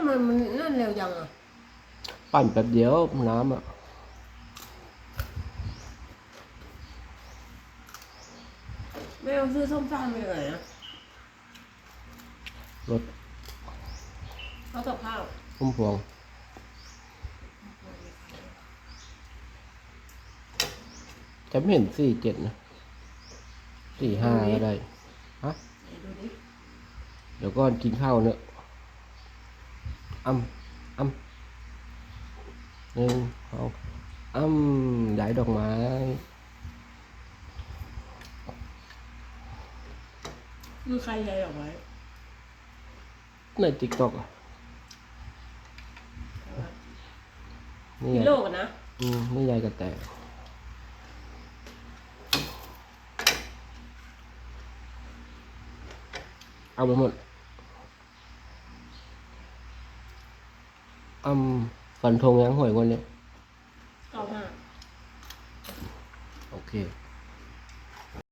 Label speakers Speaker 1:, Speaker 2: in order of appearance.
Speaker 1: ทำไมมันนั่นเร็วจังอะ
Speaker 2: ปั่นแป๊บเดียวน้ำอะ
Speaker 1: ไม่เอาซื้อส้มตำไปเลยนะ
Speaker 2: รถ
Speaker 1: เขาตกข้าว
Speaker 2: พุ่มพวง จะไม่เห็นสี่เจ็ดนะสี่ห้าก็ได้ ฮะ
Speaker 1: ไหนดูดิ
Speaker 2: เดี๋ยวก่อนกินข้าวเนอะ อ้ำอ้ำหนึ่งสองอ้ำย้ายดอกไม้
Speaker 1: ดูใครใหญ่ออกไว้
Speaker 2: ในติ๊กต็อกนี่
Speaker 1: ฮี
Speaker 2: ไง
Speaker 1: โร่กันนะ
Speaker 2: อืมนี่ยายกระแตเอาไปหมด อ้ำฟันธงยังหวยวันนี้
Speaker 1: เก้าห้า
Speaker 2: โอเค